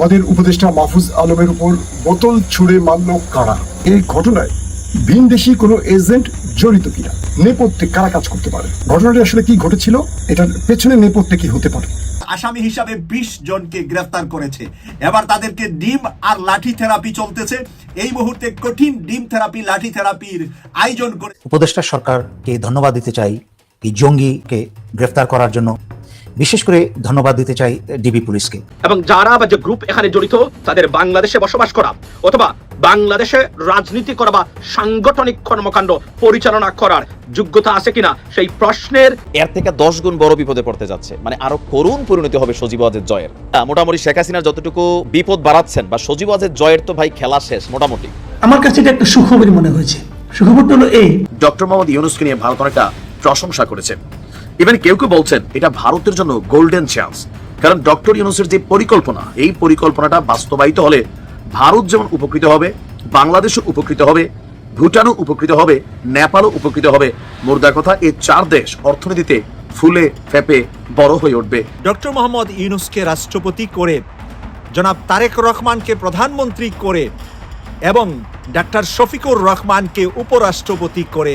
আমাদের উপদেষ্টা মাহফুজ আলমের উপর বোতল ছুঁড়ে মারল কারা? এই ঘটনায় ভিনদেশি কোনো এজেন্ট জড়িত কিনা? নেপথ্যে কারা কাজ করতে পারে? ঘটনাটি আসলে কি ঘটেছিল? এটার পেছনে নেপথ্যে কি হতে পারে? আসামি হিসাবে বিশ জনকে গ্রেফতার করেছে। এবার তাদেরকে ডিম আর লাঠি থেরাপি চলতেছে। এই মুহূর্তে কঠিন ডিম থেরাপি লাঠি থেরাপির আয়োজন করে উপদেষ্টা সরকারকে ধন্যবাদ দিতে চাই এই জঙ্গিকে গ্রেফতার করার জন্য। বিশেষ করে ধন্যবাদ দিতে চাই ডিবি পুলিশকে। এবং যারা বা যে গ্রুপ এখানে জড়িত তাদের বাংলাদেশে বসবাস করা অথবা বাংলাদেশে রাজনীতি করা বা সাংগঠনিক কর্মকাণ্ড পরিচালনা করার যোগ্যতা আছে কিনা সেই প্রশ্নের এর থেকে দশ গুণ বড় বিপদে পড়তে যাচ্ছে। মানে আরও করুণ পরিণতি হবে সজীব ওয়াজের জয়ের। মোটামুটি শেখ হাসিনার যতটুকু বিপদ বাড়াচ্ছেন বা সজীব ওয়াজের জয়ের তো ভাই খেলা শেষ মোটামুটি। আমার কাছে এটা একটা সুখবরই মনে হয়েছে। সুখবরটা হলো এই। ডক্টর মোহাম্মদ ইউনুসকে নিয়ে ভারত অনেকটা প্রশংসা করেছে। ইভেন কেউ কেউ বলছেন এটা ভারতের জন্য গোল্ডেন চান্স কারণ ডক্টর ইউনুসের যে পরিকল্পনা, এই পরিকল্পনাটা বাস্তবায়িত হলে ভারত যেমন উপকৃত হবে, বাংলাদেশও উপকৃত হবে, ভুটানও উপকৃত হবে, নেপালও উপকৃত হবে। মোর্দা কথা এই চার দেশ অর্থনীতিতে ফুলে ফেপে বড় হয়ে উঠবে। ডক্টর মোহাম্মদ ইউনুসকে রাষ্ট্রপতি করে, জনাব তারেক রহমানকে প্রধানমন্ত্রী করে, এবং ডাক্তার শফিকুর রহমানকে উপরাষ্ট্রপতি করে,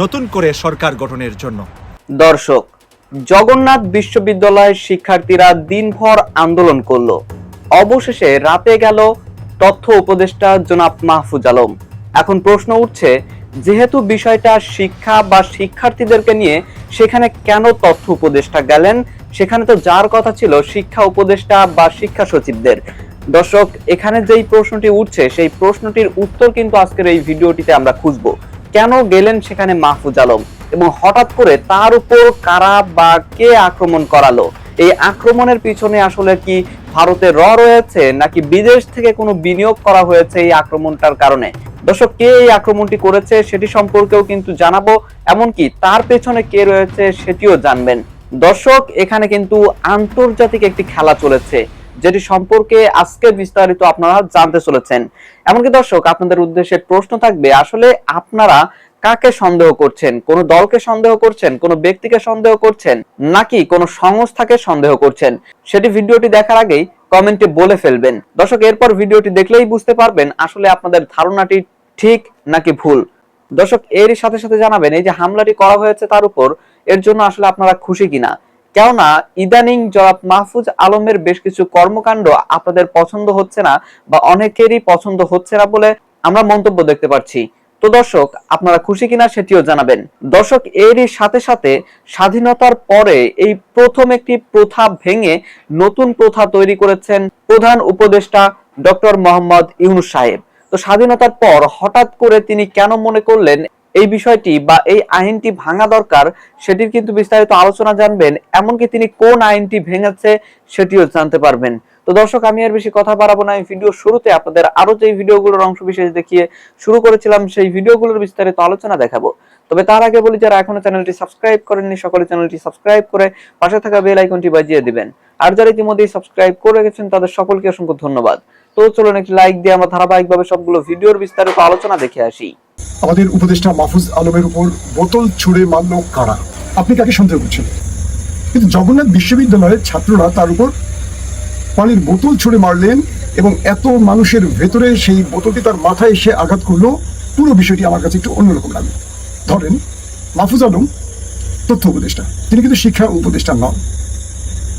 নতুন করে সরকার গঠনের জন্য। দর্শক, জগন্নাথ বিশ্ববিদ্যালয়ের শিক্ষার্থীরা দিনভর আন্দোলন করল। অবশেষে রাতে গেল তথ্য উপদেষ্টা জনাব মাহফুজ আলম। এখন প্রশ্ন উঠছে, যেহেতু বিষয়টা শিক্ষা বা শিক্ষার্থীদেরকে নিয়ে সেখানে কেন তথ্য উপদেষ্টা গেলেন, সেখানে তো যার কথা ছিল শিক্ষা উপদেষ্টা বা শিক্ষা সচিবদের। দর্শক, এখানে যেই প্রশ্নটি উঠছে, সেই প্রশ্নটির উত্তর কিন্তু আজকের এই ভিডিওটিতে আমরা খুঁজবো। কেন গেলেন সেখানে মাহফুজ আলম? এবং হঠাৎ করে তার উপর কারা বা কে আক্রমণ করালো? এই আক্রমণের পিছনে আসলে কি ভারতে র রয়েছে, নাকি বিদেশ থেকে কোনো বিনিয়োগ করা হয়েছে এই আক্রমণটার কারণে? দর্শক, কে এই আক্রমণটি করেছে সেটি সম্পর্কেও কিন্তু জানাব, এমনকি তার পেছনে কে রয়েছে সেটিও জানবেন। দর্শক, এখানে কিন্তু আন্তর্জাতিক একটি খেলা চলেছে। যেটি সম্পর্কে আজকে বিস্তারিত আপনারা জানতে চলেছেন। এমনকি দর্শক, আপনাদের উদ্দেশ্যে প্রশ্ন থাকবে, আসলে আপনারা কাকে সন্দেহ করছেন? কোন দলকে সন্দেহ করছেন? কোন ব্যক্তিকে সন্দেহ করছেন? নাকি কোন সংস্থাকে সন্দেহ করছেন? সেটি ভিডিওটি দেখার আগেই কমেন্টে বলে ফেলবেন। দর্শক, এরপর ভিডিওটি দেখলেই বুঝতে পারবেন আসলে আপনাদের ধারণাটি ঠিক নাকি ভুল। দর্শক, এরই সাথে সাথে জানাবেন, এই যে হামলাটি করা হয়েছে তার উপর, এর জন্য আসলে আপনারা খুশি কিনা? কেননা ইদানিং জনাব মাহফুজ আলমের বেশ কিছু কর্মকাণ্ড আপনাদের পছন্দ হচ্ছে না বা অনেকেরই পছন্দ হচ্ছে না বলে আমরা মন্তব্য দেখতে পাচ্ছি তো দর্শক, আপনারা খুশি কিনা সেটিও জানাবেন। দর্শক, এরই সাথে সাথে স্বাধীনতার পরে এই প্রথম একটি প্রথা ভেঙে নতুন প্রথা তৈরি করেছেন প্রধান উপদেষ্টা ডক্টর মোহাম্মদ ইউনুস সাহেব। তো স্বাধীনতার পর হঠাৎ করে তিনি কেন মনে করলেন এই বিষয়টি বা এই আইনটি ভাঙা দরকার, সেটির কিন্তু বিস্তারিত আলোচনা জানবেন, এমনকি তিনি কোন আইনটি ভেঙেছে সেটিও জানতে পারবেন। তো দর্শক, আমি আর বেশি কথা বাড়াবো না। এই ভিডিও শুরুতে আপনাদের আরও যে ভিডিওগুলোর অংশ বিশেষ দেখিয়ে শুরু করেছিলাম, সেই ভিডিওগুলোর বিস্তারিত আলোচনা দেখাবো। তবে তার আগে বলি, যারা এখনও চ্যানেলটি সাবস্ক্রাইব করেননি, সকলে চ্যানেলটি সাবস্ক্রাইব করে পাশে থাকা বেল আইকনটি বাজিয়ে দিবেন। আর যারা ইতিমধ্যেই সাবস্ক্রাইব করে গেছেন তাদের সকলকে অসংখ্য ধন্যবাদ। তো চলুন একটি লাইক দিয়ে আমরা ধারাবাহিকভাবে সবগুলো ভিডিওর বিস্তারিত আলোচনা দেখে আসি। আমাদের উপদেষ্টা মাহফুজ আলমের উপর বোতল ছুঁড়ে মারল কারা? আপনি কাকে সন্দেহ করছেন? কিন্তু জগন্নাথ বিশ্ববিদ্যালয়ের ছাত্ররা তার উপর পানির বোতল ছুঁড়ে মারলেন এবং এত মানুষের ভেতরে সেই বোতলটি তার মাথায় এসে আঘাত করল, পুরো বিষয়টি আমার কাছে একটু অন্যরকম লাগে। ধরেন, মাহফুজ আলম, তথ্য উপদেষ্টা। তিনি কিন্তু শিক্ষা উপদেষ্টা নন।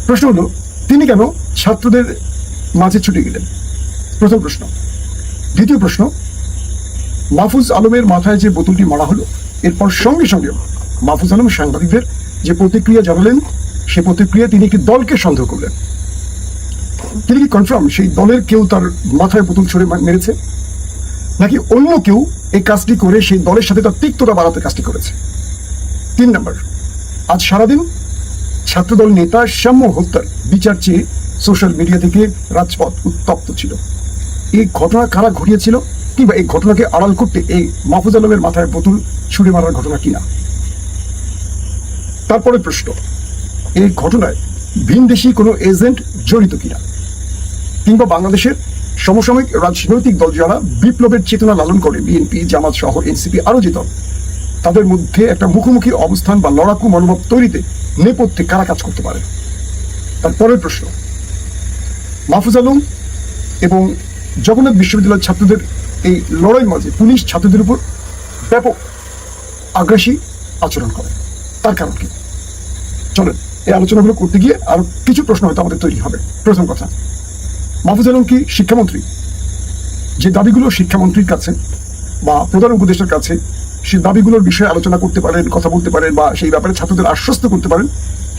প্রশ্ন হলো, তিনি কেন ছাত্রদের মাঝে ছুটে গেলেন? প্রথম প্রশ্ন। দ্বিতীয় প্রশ্ন মাহফুজ আলমের মাথায় যে বোতলটি মারা হলো, এরপর সঙ্গে সঙ্গে মাহফুজ আলম সাংবাদিকদের যে প্রতিক্রিয়া জানালেন, সে প্রতিক্রিয়া তিনি একটি দলকে সন্দেহ করলেন? তিনি কি কনফার্ম সেই দলের কেউ তার মাথায় বোতল ছুড়ে মেরেছে? নাকি অন্য কেউ এই কাজটি করে সেই দলের সাথে তার তিক্ততা বাড়াতে কাজটি করেছে? তিন নম্বর, আজ সারাদিন ছাত্রদল নেতা শ্যাম্য হত্যার বিচার চেয়ে সোশ্যাল মিডিয়া থেকে রাজপথ উত্তপ্ত ছিল। এই ঘটনা কারা ঘটিয়েছিল? কিংবা এই ঘটনাকে আড়াল করতে এই মাহফুজ আলমের মাথায় বোতল ছুড়ে মারার ঘটনা কিনা? তারপরে প্রশ্ন, এই ঘটনায় ভিনদেশি কোনো এজেন্ট জড়িত কিনা? কিংবা বাংলাদেশের সমসাময়িক রাজনৈতিক দল যারা বিপ্লবের চেতনা লালন করে, বিএনপি, জামাত সহ এনসিপি আরও যে দল, তাদের মধ্যে একটা মুখোমুখি অবস্থান বা লড়াকু মনোভাব তৈরিতে নেপথ্যে কারা কাজ করতে পারে? তারপরের প্রশ্ন, মাহফুজ আলম এবং জগন্নাথ বিশ্ববিদ্যালয়ের ছাত্রদের এই লড়াই মাঝে পুলিশ ছাত্রদের উপর ব্যাপক আগ্রাসী আচরণ করে। তার কারণ কি? চলেন, এই আলোচনাগুলো করতে গিয়ে আরও কিছু প্রশ্ন হয়তো আমাদের তৈরি হবে। প্রথম কথা, মাহফুজ আলম কি শিক্ষামন্ত্রী? যে দাবিগুলো শিক্ষামন্ত্রীর কাছে বা প্রধান উপদেষ্টার কাছে সেই দাবিগুলোর বিষয়ে আলোচনা করতে পারেন, কথা বলতে পারেন বা সেই ব্যাপারে ছাত্রদের আশ্বস্ত করতে পারেন,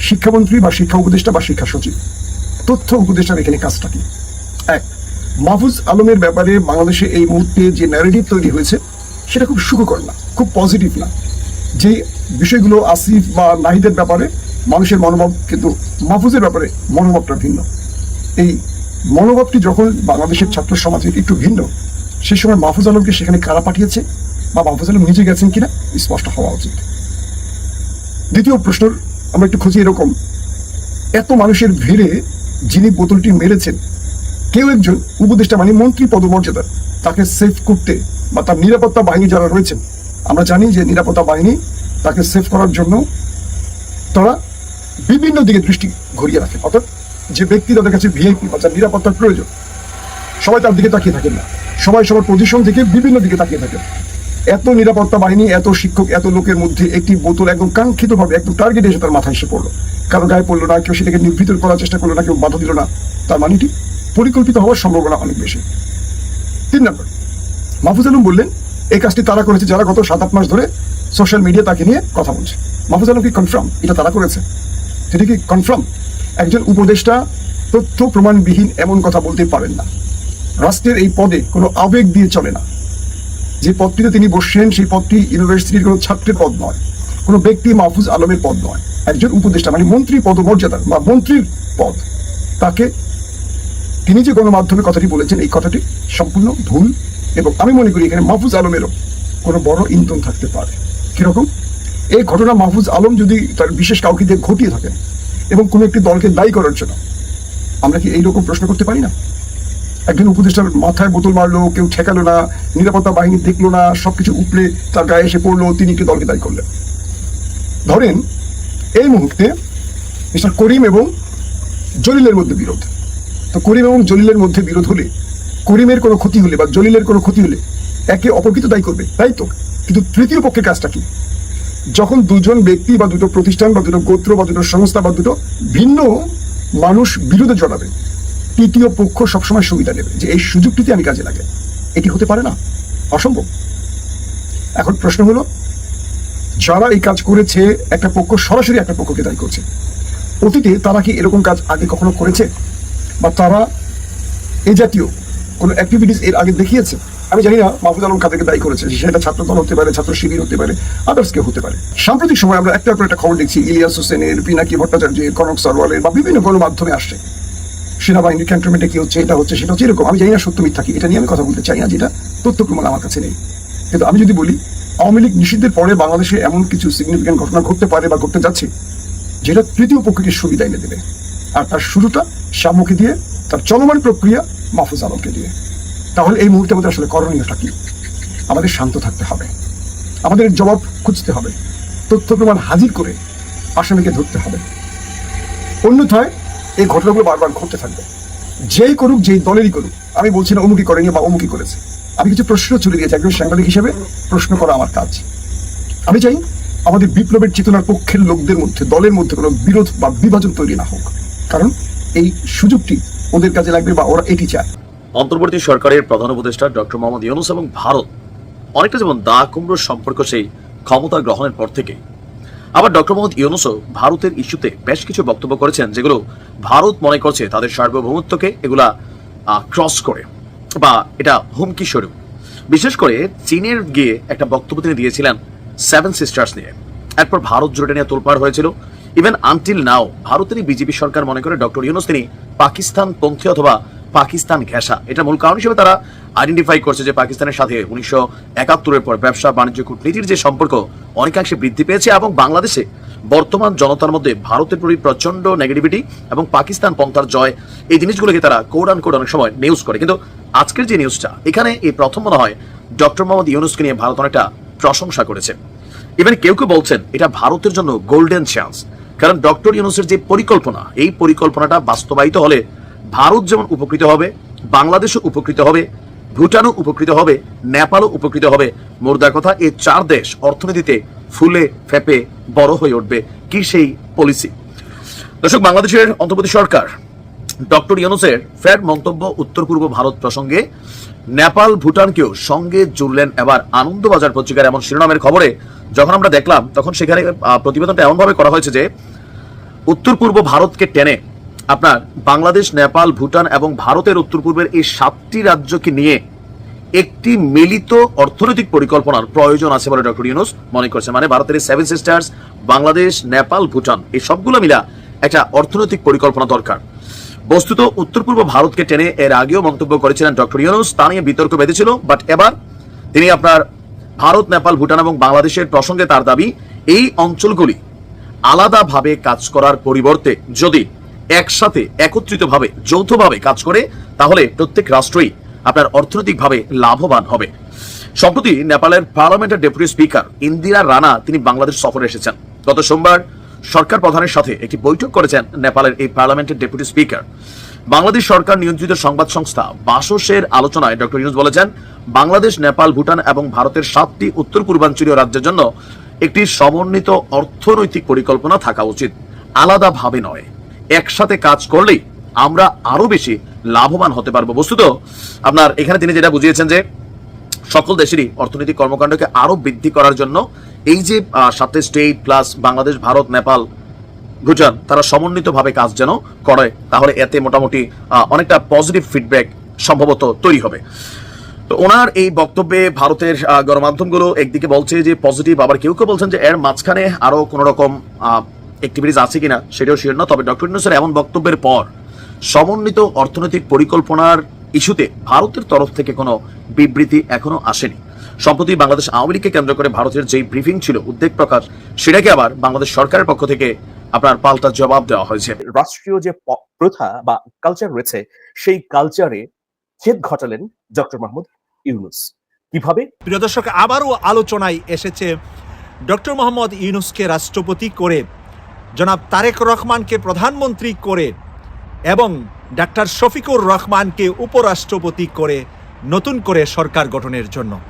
শিক্ষামন্ত্রী বা শিক্ষা উপদেষ্টা বা শিক্ষা সচিব। তথ্য উপদেষ্টার এখানে কাজটা কি? এক মাহফুজ আলমের ব্যাপারে বাংলাদেশে এই মুহূর্তে যে ন্যারেটিভ তৈরি হয়েছে, সেটা খুব সুখকর না, খুব পজিটিভ না। যে বিষয়গুলো আসিফ বা নাহিদের ব্যাপারে, মানুষের মনোভাব কিন্তু মাহফুজের ব্যাপারে মনোভাবটা ভিন্ন। এই মনোভাবটি যখন বাংলাদেশের ছাত্র সমাজের একটু ভিন্ন সেই সময় মাহফুজ আলমকে সেখানে কারা পাঠিয়েছে বা মাহফুজ আলম নিজে গেছেন কিনা, স্পষ্ট হওয়া উচিত। দ্বিতীয় প্রশ্ন, আমরা একটু খুঁজি এরকম। এত মানুষের ভিড়ে যিনি বোতলটি মেরেছেন কেউ একজন উপদেষ্টা মানে মন্ত্রী পদমর্যাদার তাকে সেফ করতে বা তার নিরাপত্তা বাহিনী যারা রয়েছেন, আমরা জানি যে নিরাপত্তা বাহিনী তাকে সেফ করার জন্য তারা বিভিন্ন দিকে দৃষ্টি ঘুরিয়ে রাখে। অর্থাৎ যে ব্যক্তি তাদের কাছে ভিআইপি বা যার নিরাপত্তার প্রয়োজন, সবাই তার দিকে তাকিয়ে থাকেন না। সবাই সবার পজিশন থেকে বিভিন্ন দিকে তাকিয়ে থাকেন। এত নিরাপত্তা বাহিনী, এত শিক্ষক, এত লোকের মধ্যে একটি বোতল একদম কাঙ্ক্ষিতভাবে, একদম টার্গেট এসে তার মাথায় এসে পড়ল। কারও গায়ে পড়ল না, কেউ সেটাকে নিবৃত করার চেষ্টা করল না, কেউ বাধা দিল না। তার মানে পরিকল্পিত হওয়ার সম্ভাবনা অনেক বেশি। তিন নম্বর, মাহফুজ আলম বললেন, এই কাজটি তারা করেছে যারা গত সাত, আট মাস ধরে সোশ্যাল মিডিয়া তাকে নিয়ে কথা বলছে। মাহফুজ আলম কি কনফার্ম এটা তারা করেছে। সেটা কি কনফার্ম একজন উপদেষ্টা তথ্য প্রমাণবিহীন এমন কথা বলতে পারেন না। রাষ্ট্রের এই পদে কোনো আবেগ দিয়ে চলে না। যে পদটিতে তিনি বসছেন, সেই পদটি ইউনিভার্সিটির কোনো ছাত্রের পদ নয়। কোনো ব্যক্তি মাহফুজ আলমের পদ নয়। একজন উপদেষ্টা মানে মন্ত্রী পদমর্যাদার বা মন্ত্রীর পদ। তাকে তিনি যে গণমাধ্যমে কথাটি বলেছেন, এই কথাটি সম্পূর্ণ ভুল এবং আমি মনে করি এখানে মাহফুজ আলমেরও কোনো বড় ইন্ধন থাকতে পারে। কীরকম? এই ঘটনা মাহফুজ আলম যদি তার বিশেষ কাউকে দিয়ে ঘটিয়ে থাকেন এবং কোনো একটি দলকে দায়ী করার জন্য, আমরা কি এইরকম প্রশ্ন করতে পারি না? একজন উপদেষ্টার মাথায় বোতল মারলো, কেউ ঠেকালো না, নিরাপত্তা বাহিনী দেখল না, সবকিছু উপড়ে তার গায়ে এসে পড়ল, তিনি একটি দলকে দায়ী করলেন। ধরেন, এই মুহূর্তে মিস্টার করিম এবং জলিলের মধ্যে বিরোধ। তো করিম এবং জলিলের মধ্যে বিরোধ হলে, করিমের কোনো ক্ষতি হলে বা জলিলের কোনো ক্ষতি হলে একে অপরকিত দায়ী করবে, তাই তো? কিন্তু তৃতীয় পক্ষের কাজটা কি? যখন দুজন ব্যক্তি বা দুটো প্রতিষ্ঠান বা দুটো গোত্র বা দুটো সংস্থা বা দুটো ভিন্ন মানুষ বিরোধে জড়াবে, তৃতীয় পক্ষ সবসময় সুবিধা নেবে যে এই সুযোগটিতে আমি কাজে লাগে এটি হতে পারে না? অসম্ভব। এখন প্রশ্ন হলো, যারা এই কাজ করেছে, একটা পক্ষ সরাসরি একটা পক্ষকে দায়ী করছে, অতীতে তারা কি এরকম কাজ আগে কখনো করেছে? বা তারা এই জাতীয় কোনো অ্যাক্টিভিটিস এর আগে দেখিয়েছে। আমি জানি না, মাহফুজ আলম কাদেরকে দায়ী করেছে সেটা ছাত্রদল হতে পারে, ছাত্র শিবির হতে পারে আদার্স কেউ হতে পারে। সাম্প্রতিক সময় আমরা একটা পর একটা খবর দেখছি, ইলিয়াস হোসেনের, পিনাকি ভট্টাচার্যের, কনক সরওয়ালের বা বিভিন্ন গণমাধ্যমে আসছে। সেনাবাহিনীর ক্যান্টনমেন্টে কি হচ্ছে, এটা হচ্ছে, সেটা হচ্ছে এরকম। আমি জানি না, সত্য মিথ্যা এটা নিয়ে আমি কথা বলতে চাই না, যেটা তথ্য প্রমাণ আমার কাছে নেই। কিন্তু আমি যদি বলি, আওয়ামী লীগ নিষিদ্ধের পরে বাংলাদেশে এমন কিছু সিগনিফিক্যান্ট ঘটনা ঘটতে পারে বা ঘটতে যাচ্ছে, যেটা তৃতীয় পক্ষকে সুবিধা এনে দেবে। আর তার শুরুটা শামুকে দিয়ে, তার চলমান প্রক্রিয়া মাহফুজ আলমকে দিয়ে। তাহলে এই মুহূর্তে আমাদের আসলে করণীয়টা কি? আমাদের শান্ত থাকতে হবে। আমাদের জবাব খুঁজতে হবে। তথ্য প্রমাণ হাজির করে আসামিকে ধরতে হবে। অন্যথায় এই ঘটনাগুলো বারবার ঘটতে থাকবে। যেই করুক, যেই দলেরই করুক, আমি বলছি না অমুকি করেনি বা অমুকি করেছে। আমি কিছু প্রশ্ন চলে দিয়েছি, একজন সাংবাদিক হিসেবে প্রশ্ন করা আমার কাজ। আমি চাই আমাদের বিপ্লবের চেতনার পক্ষের লোকদের মধ্যে, দলের মধ্যে কোনো বিরোধ বা বিভাজন তৈরি না হোক। কারণ এই সুযোগটি ওদের কাজে লাগবে বা ওরা এটি চায়। অন্তর্বর্তী সরকারের প্রধান উপদেষ্টা ডক্টর মোহাম্মদ ইউনুস এবং ভারত, অনেকটা যেমন দা কুমড়োর সম্পর্ক সেই ক্ষমতা গ্রহণের পর থেকে। আবার ডক্টর মোহাম্মদ ইউনুসও ভারতের ইস্যুতে বেশ কিছু বক্তব্য করেছেন, যেগুলো ভারত মনে করছে তাদের সার্বভৌমত্বকে এগুলা ক্রস করে বা এটা হুমকি স্বরূপ। বিশেষ করে চীনের গিয়ে একটা বক্তব্য তিনি দিয়েছিলেন সেভেন সিস্টার্স নিয়ে। এরপর ভারত জুড়ে নিয়ে তোলপাড় হয়েছিল। ইভেন আনটিল নাও ভারতেরই বিজেপি সরকার মনে করে ডক্টর ইউনুস, তিনি পাকিস্তান পন্থী অথবা পাকিস্তান ঘেঁষা। এটা মূল কারণ হিসেবে তারা আইডেন্টিফাই করছে যে পাকিস্তানের সাথে উনিশশো একাত্তরের পর ব্যবসা, বাণিজ্য, কূটনীতির যে সম্পর্ক, অনেকাংশে বৃদ্ধি পেয়েছে এবং বাংলাদেশে বর্তমান জনতার মধ্যে ভারতের প্রতি প্রচণ্ড নেগেটিভিটি এবং পাকিস্তান পন্থার জয়, এই জিনিসগুলোকে তারা কোড আন কোড অনেক সময় নিউজ করে। কিন্তু আজকের যে নিউজটা এখানে এই প্রথম মনে হয় ডক্টর মোহাম্মদ ইউনুসকে নিয়ে ভারত অনেকটা প্রশংসা করেছে। ইভেন কেউ কেউ বলছেন এটা ভারতের জন্য গোল্ডেন চান্স কারণ ডক্টর ইউনুসের যে পরিকল্পনা, এই পরিকল্পনাটা বাস্তবায়িত হলে ভারত যেমন উপকৃত হবে, বাংলাদেশও উপকৃত হবে, ভুটানও উপকৃত হবে, নেপালও উপকৃত হবে। মোর্দার কথা, এই চার দেশ অর্থনীতিতে ফুলে ফেপে বড় হয়ে উঠবে। কি সেই পলিসি দর্শক, বাংলাদেশের অন্তর্বর্তী সরকার ডক্টর ইউনুসের ফের মন্তব্য উত্তর পূর্ব ভারত প্রসঙ্গে, নেপাল ভুটানকেও সঙ্গে জুড়লেন এবার আনন্দবাজার পত্রিকার এমন শিরোনামের খবরে। যখন আমরা দেখলাম, তখন সেখানে প্রতিবেদনটা এমনভাবে করা হয়েছে যে উত্তর পূর্ব ভারতকে টেনে আপনার বাংলাদেশ, নেপাল, ভুটান এবং ভারতের উত্তর পূর্বের এই সাতটি রাজ্যকে নিয়ে একটি মিলিত অর্থনৈতিক পরিকল্পনার প্রয়োজন আছে বলে ডক্টর ইউনুস মনে করছে মানে ভারতের সেভেন সিস্টার্স বাংলাদেশ, নেপাল, ভুটান, এই সবগুলো মিলা একটা অর্থনৈতিক পরিকল্পনা দরকার। বস্তুত উত্তর পূর্ব ভারতকে টেনে এর আগেও মন্তব্য করেছিলেন ডক্টর ইউনুস, তা নিয়ে বিতর্ক বেঁধেছিল বাট এবার তিনি আপনার ভারত, নেপাল, ভুটান এবং বাংলাদেশের প্রসঙ্গে তার দাবি, এই অঞ্চলগুলি আলাদাভাবে কাজ করার পরিবর্তে যদি একসাথে, একত্রিতভাবে, যৌথভাবে কাজ করে, তাহলে প্রত্যেক রাষ্ট্রই আপনার অর্থনৈতিকভাবে লাভবান হবে। সম্প্রতি নেপালের পার্লামেন্টের ডেপুটি স্পিকার ইন্দিরা রানা তিনি বাংলাদেশ সফরে এসেছেন। গত সোমবার সরকার প্রধানের সাথে একটি বৈঠক করেছেন নেপালের এই পার্লামেন্টের ডেপুটি স্পিকার। বাংলাদেশ সরকার নিয়ন্ত্রিত সংবাদ সংস্থা বাসসের আলোচনায় ডক্টর ইউনুস বলেছেন, বাংলাদেশ, নেপাল, ভুটান এবং ভারতের সাতটি উত্তর পূর্বাঞ্চলীয় রাজ্যের জন্য একটি সমন্বিত অর্থনৈতিক পরিকল্পনা থাকা উচিত। আলাদাভাবে নয়, একসাথে কাজ করলেই আমরা আরও বেশি লাভবান হতে পারব। বস্তুত, আপনার এখানে তিনি যেটা বুঝিয়েছেন যে সকল দেশেরই অর্থনৈতিক কর্মকাণ্ডকে আরও বৃদ্ধি করার জন্য এই যে সাতটি স্টেট প্লাস বাংলাদেশ, ভারত, নেপাল, ভুটান, তারা সমন্বিতভাবে কাজ যেন করে, তাহলে এতে মোটামুটি অনেকটা পজিটিভ ফিডব্যাক সম্ভবত তৈরি হবে। তো ওনার এই বক্তব্যে ভারতের গণমাধ্যমগুলো একদিকে বলছে যে পজিটিভ আবার কেউ কেউ বলছেন যে এর মাঝখানে আরও কোন রকম অ্যাক্টিভিটিস আছে কিনা, সেটাও শিওর না তবে ডক্টর ইউনুসের এমন বক্তব্যের পর সমন্বিত অর্থনৈতিক পরিকল্পনার ইস্যুতে ভারতের তরফ থেকে কোনো বিবৃতি এখনও আসেনি। সম্প্রতি বাংলাদেশ আওয়ামী লীগকে কেন্দ্র করে ভারতের যেই ব্রিফিং ছিল উদ্বেগ প্রকাশ সেটাকে আবার বাংলাদেশ সরকারের পক্ষ থেকে আপনার পাল্টা জবাব দেওয়া হয়েছে। রাষ্ট্রীয় যে প্রথা বা কালচার রয়েছে সেই কালচারে ছেদ ঘটালেন ডক্টর মাহমুদ ইউনুস। কীভাবে? প্রিয় দর্শক আবারও আলোচনায় এসেছে ডক্টর মোহাম্মদ ইউনুসকে রাষ্ট্রপতি করে জনাব তারেক রহমানকে প্রধানমন্ত্রী করে এবং ডাক্তার শফিকুর রহমানকে উপরাষ্ট্রপতি করে নতুন করে সরকার গঠনের জন্য।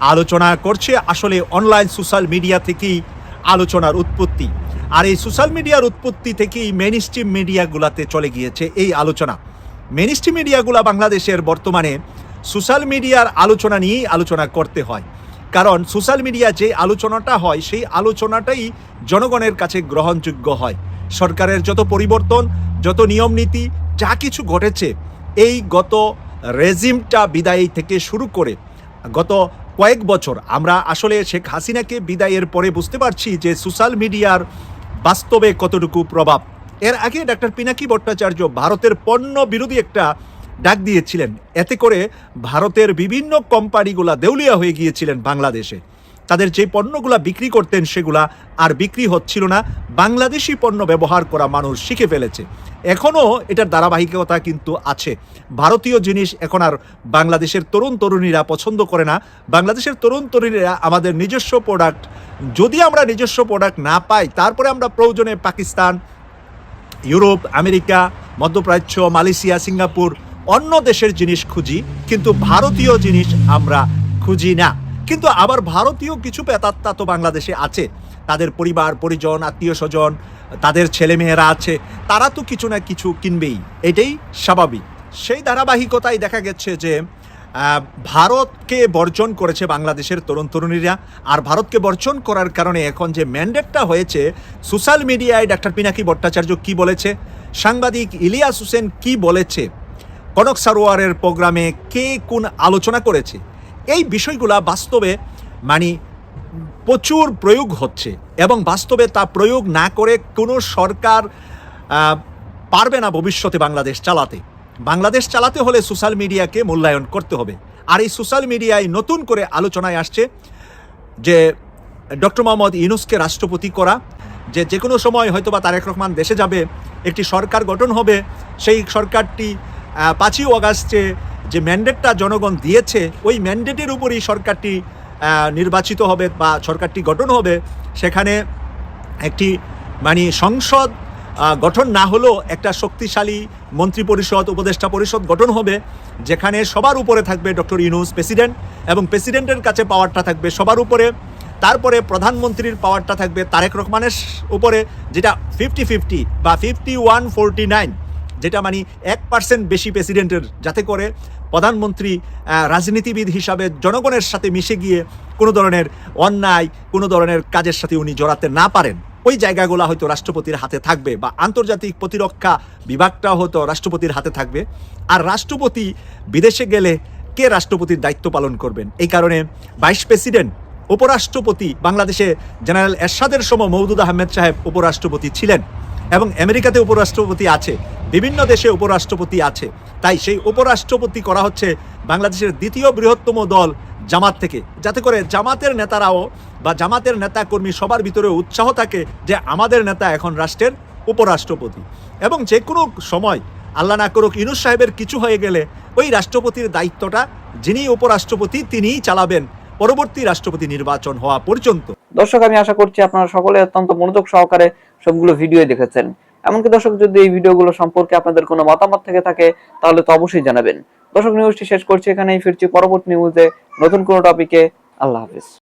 আলোচনা করছে আসলে অনলাইন সোশ্যাল মিডিয়া থেকেই আলোচনার উৎপত্তি। আর এই সোশ্যাল মিডিয়ার উৎপত্তি থেকেই মেন স্ট্রিম মিডিয়াগুলাতে চলে গিয়েছে এই আলোচনা। মেন স্ট্রিম মিডিয়াগুলা বাংলাদেশের বর্তমানে সোশ্যাল মিডিয়ার আলোচনা নিয়েই আলোচনা করতে হয়। কারণ সোশ্যাল মিডিয়া যে আলোচনাটা হয়, সেই আলোচনাটাই জনগণের কাছে গ্রহণযোগ্য হয়। সরকারের যত পরিবর্তন যত নিয়ম নীতি যা কিছু ঘটেছে, এই গত রেজিমটা বিদায় থেকে শুরু করে গত কয়েক বছর আমরা আসলে শেখ হাসিনাকে বিদায়ের পরে বুঝতে পারছি যে সোশ্যাল মিডিয়ার বাস্তবে কতটুকু প্রভাব। এর আগে ডাক্তার পিনাকি ভট্টাচার্য ভারতের পণ্য বিরোধী একটা ডাক দিয়েছিলেন। এতে করে ভারতের বিভিন্ন কোম্পানিগুলা দেউলিয়া হয়ে গিয়েছিলেন বাংলাদেশে। তাদের যে পণ্যগুলা বিক্রি করতেন সেগুলা আর বিক্রি হচ্ছিল না। বাংলাদেশি পণ্য ব্যবহার করা মানুষ শিখে ফেলেছে। এখনও এটার ধারাবাহিকতা কিন্তু আছে। ভারতীয় জিনিস এখন আর বাংলাদেশের তরুণ তরুণীরা পছন্দ করে না। বাংলাদেশের তরুণ তরুণীরা আমাদের নিজস্ব প্রোডাক্ট যদি আমরা নিজস্ব প্রোডাক্ট না পাই, তারপরে আমরা প্রয়োজনে পাকিস্তান, ইউরোপ, আমেরিকা, মধ্যপ্রাচ্য, মালয়েশিয়া, সিঙ্গাপুর অন্য দেশের জিনিস খুঁজি, কিন্তু ভারতীয় জিনিস আমরা খুঁজি না। কিন্তু আবার ভারতীয় কিছু পেতাত্তা তো বাংলাদেশে আছে। তাদের পরিবার, পরিজন, আত্মীয় স্বজন, তাদের ছেলেমেয়েরা আছে, তারা তো কিছু না কিছু কিনবেই। এটাই স্বাভাবিক। সেই ধারাবাহিকতায় দেখা গেছে যে ভারতকে বর্জন করেছে বাংলাদেশের তরুণ তরুণীরা, আর ভারতকে বর্জন করার কারণে এখন যে ম্যান্ডেটটা হয়েছে, সোশ্যাল মিডিয়ায় ডাক্তার পিনাকি ভট্টাচার্য কি বলেছে, সাংবাদিক ইলিয়াস হোসেন কি বলেছে, কনক সারোয়ারের প্রোগ্রামে কে কোন আলোচনা করেছে এই বিষয়গুলা বাস্তবে মানে প্রচুর প্রয়োগ হচ্ছে এবং বাস্তবে তা প্রয়োগ না করে কোনো সরকার পারবে না ভবিষ্যতে বাংলাদেশ চালাতে। বাংলাদেশ চালাতে হলে সোশ্যাল মিডিয়াকে মূল্যায়ন করতে হবে। আর এই সোশ্যাল মিডিয়ায় নতুন করে আলোচনায় আসছে যে ডক্টর মোহাম্মদ ইউনুসকে রাষ্ট্রপতি করা, যে যে কোনো সময় হয়তো বা তারেক রহমান দেশে যাবে, একটি সরকার গঠন হবে, সেই সরকারটি পাঁচই অগাস্টে যে ম্যান্ডেটটা জনগণ দিয়েছে, ওই ম্যান্ডেটের উপরই সরকারটি নির্বাচিত হবে বা সরকারটি গঠন হবে। সেখানে একটি মানে সংসদ গঠন না হলেও একটা শক্তিশালী মন্ত্রী পরিষদ উপদেষ্টা পরিষদ গঠন হবে, যেখানে সবার উপরে থাকবে ডক্টর ইউনুস প্রেসিডেন্ট এবং প্রেসিডেন্টের কাছে পাওয়ারটা থাকবে সবার উপরে। তারপরে প্রধানমন্ত্রীর পাওয়ারটা থাকবে তারেক রহমানের উপরে, যেটা ফিফটি ফিফটি বা ফিফটি ওয়ান ফোরটি নাইন যেটা মানে এক পার্সেন্ট বেশি প্রেসিডেন্টের যাতে করে প্রধানমন্ত্রী রাজনীতিবিদ হিসাবে জনগণের সাথে মিশে গিয়ে কোনো ধরনের অন্যায়, কোনো ধরনের কাজের সাথে উনি জড়াতে না পারেন, ওই জায়গাগুলো হয়তো রাষ্ট্রপতির হাতে থাকবে বা আন্তর্জাতিক প্রতিরক্ষা বিভাগটা হয়তো রাষ্ট্রপতির হাতে থাকবে। আর রাষ্ট্রপতি বিদেশে গেলে কে রাষ্ট্রপতির দায়িত্ব পালন করবেন? এই কারণে ভাইস প্রেসিডেন্ট, উপরাষ্ট্রপতি, বাংলাদেশে জেনারেল এরশাদের সময় মৌদুদ আহমেদ সাহেব উপরাষ্ট্রপতি ছিলেন। এবং আমেরিকাতে উপরাষ্ট্রপতি আছে, বিভিন্ন দেশে উপরাষ্ট্রপতি আছে। তাই সেই উপরাষ্ট্রপতি করা হচ্ছে বাংলাদেশের দ্বিতীয় বৃহত্তম দল জামাত থেকে। যাতে করে জামাতের নেতারাও বা জামাতের নেতা কর্মী সবার ভিতরে উৎসাহ থাকে যে আমাদের নেতা এখন রাষ্ট্রের উপরাষ্ট্রপতি। এবং যে কোনো সময় আল্লাহ না করুক ইনুস সাহেবের কিছু হয়ে গেলে ওই রাষ্ট্রপতির দায়িত্বটা যিনি উপরাষ্ট্রপতি তিনিই চালাবেন। পরবর্তী রাষ্ট্রপতি নির্বাচন হওয়া পর্যন্ত। দর্শক, আমি আশা করছি আপনারা সকলে অত্যন্ত মনোযোগ সহকারে সবগুলো ভিডিও দেখেছেন। এমনকি দর্শক, যদি এই ভিডিওগুলো সম্পর্কে আপনাদের কোনো মতামত থেকে থাকে, তাহলে তো অবশ্যই জানাবেন। দর্শক, নিউজটি শেষ করছি এখানেই, ফিরছি পরবর্তী নিউজে নতুন কোনো টপিকে। আল্লাহ হাফিজ।